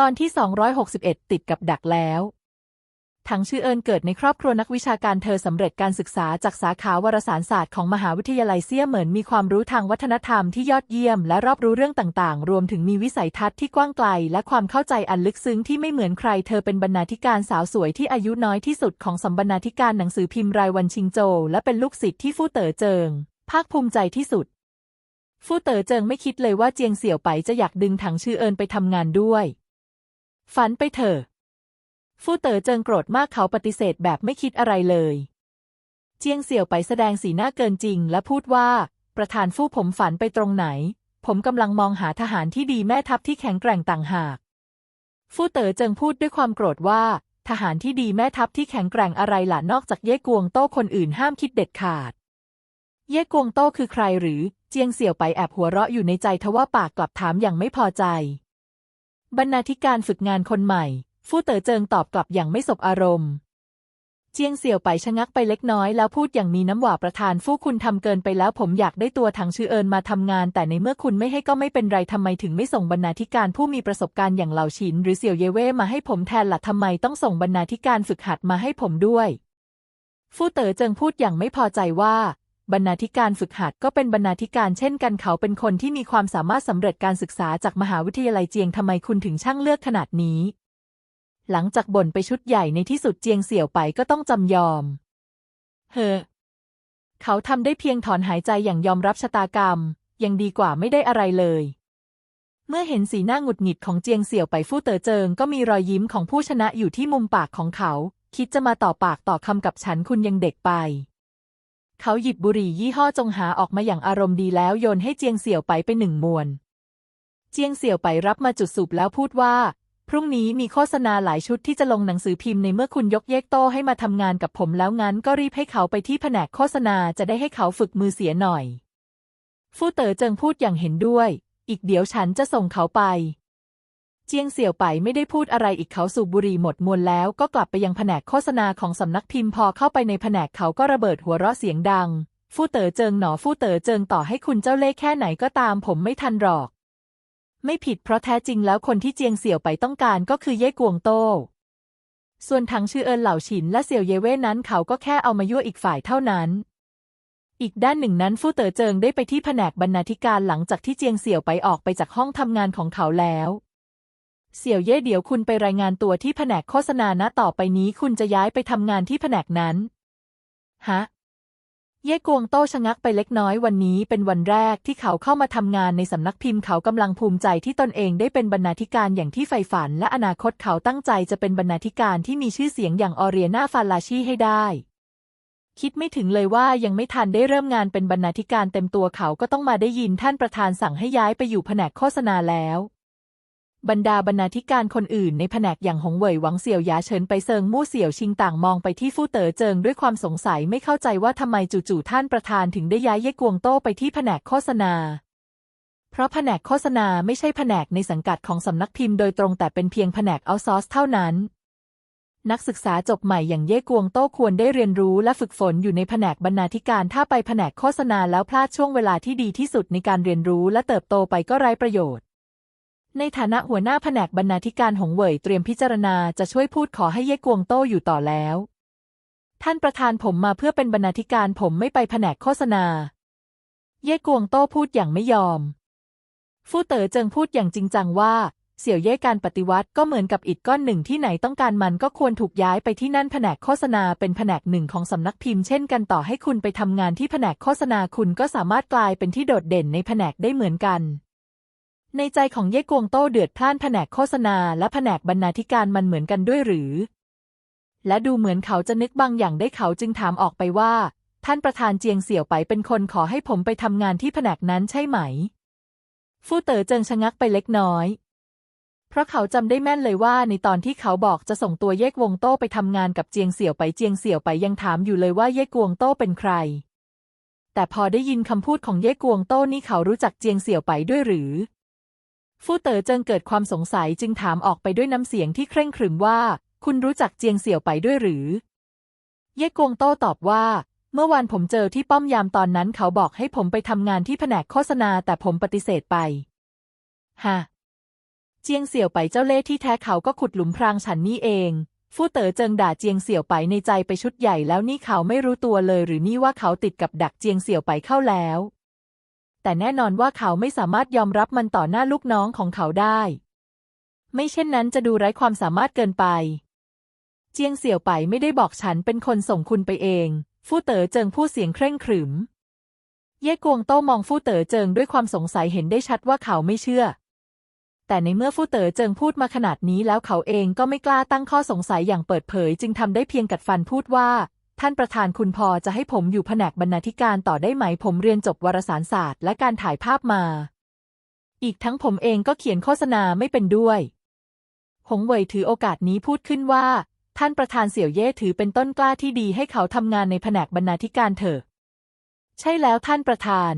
ตอนที่ 261 ติดกับดักแล้วถังชื่อเอิญเกิดในครอบครัวนักวิชาการเธอสำเร็จการศึกษาจากสาขาวารสารศาสตร์ของมหาวิทยาลัยเซี่ยเหมินมีความรู้ทางวัฒนธรรมที่ยอดเยี่ยมและรอบรู้เรื่องต่างๆ รวมถึงมีวิสัยทัศน์ที่กว้างไกล และความเข้าใจอันลึกซึ้งที่ไม่เหมือนใคร เธอเป็นบรรณาธิการสาวสวยที่อายุน้อยที่สุดของสัมบรรณาธิการหนังสือพิมพ์รายวันชิงโจวและเป็นลูกศิษย์ที่ฟู่เต๋อเจิง ภาคภูมิใจที่สุด ฟู่เต๋อเจิงไม่คิดเลยว่าเจียงเสี่ยวไปจะอยากดึงถังชื่อเอิญไปทำงานด้วย ฝันไปเถอะ ฟู่เต๋อเจิงโกรธมากเขาปฏิเสธแบบไม่คิดอะไรเลย เจียงเสี่ยวไปแสดงสีหน้าเกินจริง และพูดว่า ประธานฟู่ผมฝันไปตรงไหน ผมกำลังมองหาทหารที่ดีแม่ทัพที่แข็งแกร่งต่างหาก ฟู่เต๋อเจิงพูดด้วยความโกรธว่า ทหารที่ดีแม่ทัพที่แข็งแกร่งอะไรล่ะนอกจากเย่กวงโต้คนอื่นห้ามคิดเด็ดขาด เย่กวงโต้คือใครหรือ เจียงเสี่ยวไปแอบหัวเราะอยู่ในใจทว่าปากกลับถามอย่างไม่พอใจ บรรณาธิการฝึกงานคนใหม่ ฟู่เต๋อเจิงตอบกลับอย่างไม่สบอารมณ์ เจียงเสี่ยวไปชะงักไปเล็กน้อยแล้วพูดอย่างมีน้ำหวาประธานฟู่คุณทำเกินไปแล้วผมอยากได้ตัวถังชื่อเอิญมาทำงาน แต่ในเมื่อคุณไม่ให้ก็ไม่เป็นไรทำไมถึงไม่ส่งบรรณาธิการผู้มีประสบการณ์อย่างเหล่าชิน หรือเสี่ยวเย่เว่มาให้ผมแทนล่ะทำไมต้องส่งบรรณาธิการฝึกหัดมาให้ผมด้วย ฟู่เต๋อเจิงพูดอย่างไม่พอใจว่า บรรณาธิการฝึกหัดก็เป็นบรรณาธิการเช่นกันเขาเป็นคนที่มีความสามารถสำเร็จการศึกษาจากมหาวิทยาลัยเจียงทำไมคุณถึงช่างเลือกขนาดนี้ หลังจากบ่นไปชุดใหญ่ในที่สุดเจียงเสี่ยวไปก็ต้องจำยอม เฮอเขาทำได้เพียงถอนหายใจอย่างยอมรับชะตากรรม ยังดีกว่าไม่ได้อะไรเลย เมื่อเห็นสีหน้าหงุดหงิดของเจียงเสี่ยวไปฟู่เต๋อเจิงก็มีรอยยิ้มของผู้ชนะอยู่ที่มุมปากของเขา คิดจะมาต่อปากต่อคำกับฉันคุณยังเด็กไป เขาหยิบบุหรี่ยี่ห้อจงหาออกมาอย่างอารมณ์ดีแล้วโยนให้เจียงเสี่ยวไปไปหนึ่งมวน เจียงเสี่ยวไปรับมาจุดสูบแล้วพูดว่า พรุ่งนี้มีโฆษณาหลายชุดที่จะลงหนังสือพิมพ์ในเมื่อคุณยกเยกโต้ให้มาทำงานกับผมแล้วงั้นก็รีบให้เขาไปที่แผนกโฆษณาจะได้ให้เขาฝึกมือเสียหน่อย ฟู่เต๋อเจิงพูดอย่างเห็นด้วย อีกเดี๋ยวฉันจะส่งเขาไป จียงเสี่ยวไปไม่ได้พูดอะไรอีกเขาสูบบุหรี่หมดมวนแล้วก็กลับไปยังแผนกโฆษณาของสำนักพิมพ์พอเข้าไปในแผนกเขาก็ระเบิดหัวเราะเสียงดัง ฟู่เต๋อเจิงหนอฟู่เต๋อเจิงต่อให้คุณเจ้าเล่ห์แค่ไหนก็ตามผมไม่ทันหรอก ไม่ผิดเพราะแท้จริงแล้วคนที่เจียงเสี่ยวไปต้องการก็คือเย่กวงโต้ส่วนถังชื่อเอินเหล่าฉินและเสี่ยวเยเว่นั้นเขาก็แค่เอามายั่วอีกฝ่ายเท่านั้นอีกด้านหนึ่งนั้นฟู่เต๋อเจิงได้ไปที่แผนกบรรณาธิการหลังจากที่เจียงเสี่ยวไปออกไปจากห้องทำงานของเขาแล้ว เสี่ยวเย่เดี๋ยวคุณไปรายงานตัวที่แผนกโฆษณานะต่อไปนี้คุณจะย้ายไปทำงานที่แผนกนั้น ฮะ เย่กวงโต้ชะงักไปเล็กน้อยวันนี้เป็นวันแรกที่เขาเข้ามาทำงานในสำนักพิมพ์เขากำลังภูมิใจที่ตนเองได้เป็นบรรณาธิการอย่างที่ใฝ่ฝัน และอนาคตเขาตั้งใจจะเป็นบรรณาธิการที่มีชื่อเสียงอย่างออเรียนาฟาลาชีให้ได้คิดไม่ถึงเลยว่ายังไม่ทันได้เริ่มงานเป็นบรรณาธิการเต็มตัวเขาก็ต้องมาได้ยินท่านประธานสั่งให้ย้ายไปอยู่แผนกโฆษณาแล้ว บรรดาบรรณาธิการคนอื่นในแผนกอย่างหงเหวยหวังเสี่ยวหยาเฉินไปเซิงมู่เสี่ยวชิงต่างมองไปที่ฟู่เต๋อเจิงด้วยความสงสัยไม่เข้าใจว่าทำไมจู่ๆท่านประธานถึงได้ย้ายเย่กวงโต้ไปที่แผนกโฆษณา เพราะแผนกโฆษณาไม่ใช่แผนกในสังกัดของสำนักพิมพ์โดยตรงแต่เป็นเพียงแผนกเอาซอร์สเท่านั้น นักศึกษาจบใหม่อย่างเย่กวงโต้ควรได้เรียนรู้และฝึกฝนอยู่ในแผนกบรรณาธิการถ้าไปแผนกโฆษณาแล้วพลาดช่วงเวลาที่ดีที่สุดในการเรียนรู้และเติบโตไปก็ไร้ประโยชน์ ในฐานะหัวหน้าแผนกบรรณาธิการหงเหวยเตรียมพิจารณาจะช่วยพูดขอให้เย่กวงโต้อยู่ต่อแล้ว ท่านประธานผมมาเพื่อเป็นบรรณาธิการผมไม่ไปแผนกโฆษณา เย่กวงโต้พูดอย่างไม่ยอม ฟู่เต๋อเจิงพูดอย่างจริงจังว่า เสี่ยวเย่การปฏิวัติก็เหมือนกับอิฐก้อนหนึ่งที่ไหนต้องการมันก็ควรถูกย้ายไปที่นั่นแผนกโฆษณาเป็นแผนกหนึ่งของสำนักพิมพ์เช่นกันต่อให้คุณไปทำงานที่แผนกโฆษณาคุณก็สามารถกลายเป็นที่โดดเด่นในแผนกได้เหมือนกัน ในใจของเย่กวงโต้เดือดพล่านแผนกโฆษณาและแผนกบรรณาธิการมันเหมือนกันด้วยหรือ และดูเหมือนเขาจะนึกบางอย่างได้เขาจึงถามออกไปว่า ท่านประธานเจียงเสี่ยวไปเป็นคนขอให้ผมไปทำงานที่แผนกนั้นใช่ไหม ฟู่เต๋อเจิงชะงักไปเล็กน้อย เพราะเขาจำได้แม่นเลยว่าในตอนที่เขาบอกจะส่งตัวเย่กวงโต้ไปทำงานกับเจียงเสี่ยวไปเจียงเสี่ยวไปยังถามอยู่เลยว่าเย่กวงโต้เป็นใคร แต่พอได้ยินคำพูดของเย่กวงโต้นี่เขารู้จักเจียงเสี่ยวไปด้วยหรือ ฟู่เต๋อเจิงเกิดความสงสัยจึงถามออกไปด้วยน้ำเสียงที่เคร่งขรึมว่า คุณรู้จักเจียงเสี่ยวไปด้วยหรือ เย่กวงโต้ตอบว่า เมื่อวานผมเจอที่ป้อมยามตอนนั้นเขาบอกให้ผมไปทำงานที่แผนกโฆษณาแต่ผมปฏิเสธไปฮะเจียงเสี่ยวไปเจ้าเล่ห์ที่แท้เขาก็ขุดหลุมพรางฉันนี่เองฟู่เต๋อเจิงด่าเจียงเสี่ยวไปในใจไปชุดใหญ่แล้วนี่เขาไม่รู้ตัวเลย หรือนี่ว่าเขาติดกับดักเจียงเสี่ยวไปเข้าแล้ว แต่แน่นอนว่าเขาไม่สามารถยอมรับมันต่อหน้าลูกน้องของเขาได้ ไม่เช่นนั้นจะดูไร้ความสามารถเกินไป เจียงเสี่ยวไปไม่ได้บอกฉันเป็นคนส่งคุณไปเอง ฟู่เต๋อเจิงพูดเสียงเคร่งขรึม เย่กวงโต้มองฟู่เต๋อเจิงด้วยความสงสัยเห็นได้ชัดว่าเขาไม่เชื่อ แต่ในเมื่อฟู่เต๋อเจิงพูดมาขนาดนี้แล้วเขาเองก็ไม่กล้าตั้งข้อสงสัยอย่างเปิดเผย จึงทำได้เพียงกัดฟันพูดว่า ท่านประธานคุณพอจะให้ผมอยู่แผนกบรรณาธิการต่อได้ไหม ผมเรียนจบวารสารศาสตร์และการถ่ายภาพมา อีกทั้งผมเองก็เขียนโฆษณาไม่เป็นด้วย หงเว่ยถือโอกาสนี้พูดขึ้นว่า ท่านประธานเสี่ยวเย่ถือเป็นต้นกล้าที่ดีให้เขาทำงานในแผนกบรรณาธิการเถอะ ใช่แล้วท่านประธาน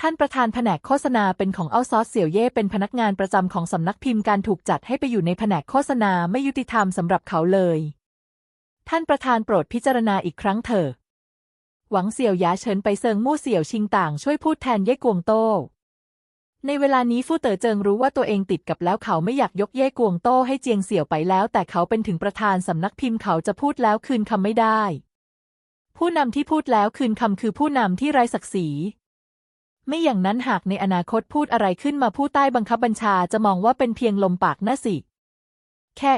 ท่านประธานแผนกโฆษณาเป็นของเอาซอสเสี่ยวเย่เป็นพนักงานประจำของสำนักพิมพ์การถูกจัดให้ไปอยู่ในแผนกโฆษณาไม่ยุติธรรมสำหรับเขาเลย ท่านประธานโปรดพิจารณาอีกครั้งเถอะ หวังเสี่ยวหยาเฉินไปเซิงมู่เสี่ยวชิงต่างช่วยพูดแทนเย่กวงโต้ในเวลานี้ฟู่เต๋อเจิงรู้ว่าตัวเองติดกับแล้วเขาไม่อยากยกเย่กวงโต้ให้เจียงเสี่ยวไปแล้ว แต่เขาเป็นถึงประธานสำนักพิมพ์เขาจะพูดแล้วคืนคำไม่ได้ ผู้นำที่พูดแล้วคืนคำคือผู้นำที่ไร้ศักดิ์ศรี ไม่อย่างนั้นหากในอนาคตพูดอะไรขึ้นมาผู้ใต้บังคับบัญชาจะมองว่าเป็นเพียงลมปากน่าสิ แค่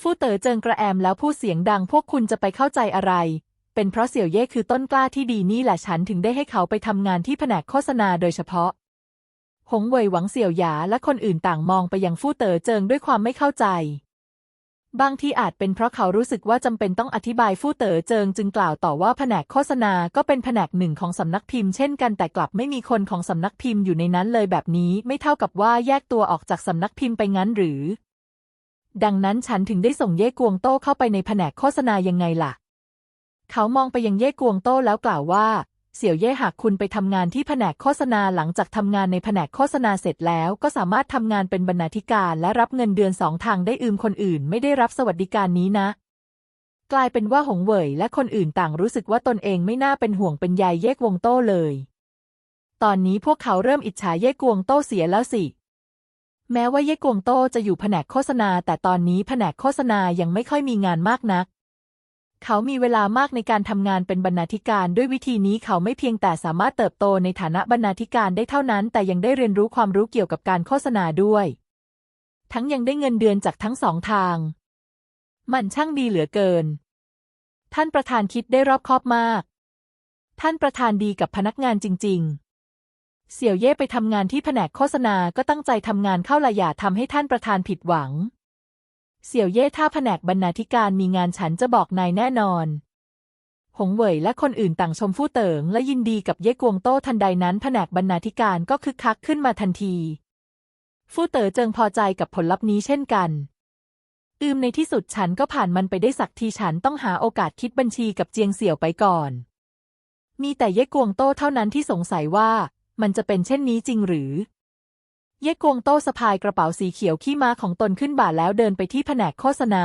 ฟู่เต๋อเจิงกระแอมแล้วพูดเสียงดังพวกคุณจะไปเข้าใจอะไร เป็นเพราะเสี่ยวเย่คือต้นกล้าที่ดีนี่แหละฉันถึงได้ให้เขาไปทำงานที่แผนกโฆษณาโดยเฉพาะ หงเว่ยหวังเสี่ยวหยาและคนอื่นต่างมองไปยังฟู่เต๋อเจิงด้วยความไม่เข้าใจ บางทีอาจเป็นเพราะเขารู้สึกว่าจำเป็นต้องอธิบายฟู่เต๋อเจิงจึงกล่าวต่อว่าแผนกโฆษณาก็เป็นแผนกหนึ่งของสำนักพิมพ์เช่นกันแต่กลับไม่มีคนของสำนักพิมพ์อยู่ในนั้นเลยแบบนี้ไม่เท่ากับว่าแยกตัวออกจากสำนักพิมพ์ไปงั้นหรือ ดังนั้นฉันถึงได้ส่งเย่กวงโต้เข้าไปในแผนกโฆษณายังไงล่ะ เขามองไปยังเย่กวงโต้แล้วกล่าวว่า เสี่ยวเย่หากคุณไปทำงานที่แผนกโฆษณาหลังจากทำงานในแผนกโฆษณาเสร็จแล้ว ก็สามารถทำงานเป็นบรรณาธิการและรับเงินเดือนสองทางได้อืมคนอื่น ไม่ได้รับสวัสดิการนี้นะกลายเป็นว่าหงเหวยและคนอื่นต่างรู้สึกว่าตนเองไม่น่าเป็นห่วงเป็นใยเย่กวงโต้เลย ตอนนี้พวกเขาเริ่มอิจฉาเย่กวงโต้เสียแล้วสิ แม้ว่าเย่กวงโต้จะอยู่แผนกโฆษณา แต่ตอนนี้แผนกโฆษณายังไม่ค่อยมีงานมากนัก เขามีเวลามากในการทำงานเป็นบรรณาธิการด้วยวิธีนี้เขาไม่เพียงแต่สามารถเติบโตในฐานะบรรณาธิการได้เท่านั้น แต่ยังได้เรียนรู้ความรู้เกี่ยวกับการโฆษณาด้วย ทั้งยังได้เงินเดือนจากทั้งสองทาง มันช่างดีเหลือเกิน ท่านประธานคิดได้รอบคอบมาก ท่านประธานดีกับพนักงานจริง ๆ เสี่ยวเย่ไปทำงานที่แผนกโฆษณาก็ตั้งใจทำงานเข้าละอย่าทำให้ท่านประธานผิดหวัง เสี่ยวเย่ถ้าแผนกบรรณาธิการมีงานฉันจะบอกนายแน่นอน หงเหวยและคนอื่นต่างชมฟู่เติงและยินดีกับเย่กวงโต้ทันใดนั้นแผนกบรรณาธิการก็คึกคักขึ้นมาทันที ฟู่เต๋อเจิงพอใจกับผลลัพธ์นี้เช่นกันอืมในที่สุดฉันก็ผ่านมันไปได้สักทีฉันต้องหาโอกาสคิดบัญชีกับเจียงเสี่ยวไปก่อน มีแต่เย่กวงโต้เท่านั้นที่สงสัยว่า มันจะเป็นเช่นนี้จริงหรือ เย่กวงโต้สะพายกระเป๋าสีเขียวขี้ม้าของตนขึ้นบ่าแล้วเดินไปที่แผนกโฆษณา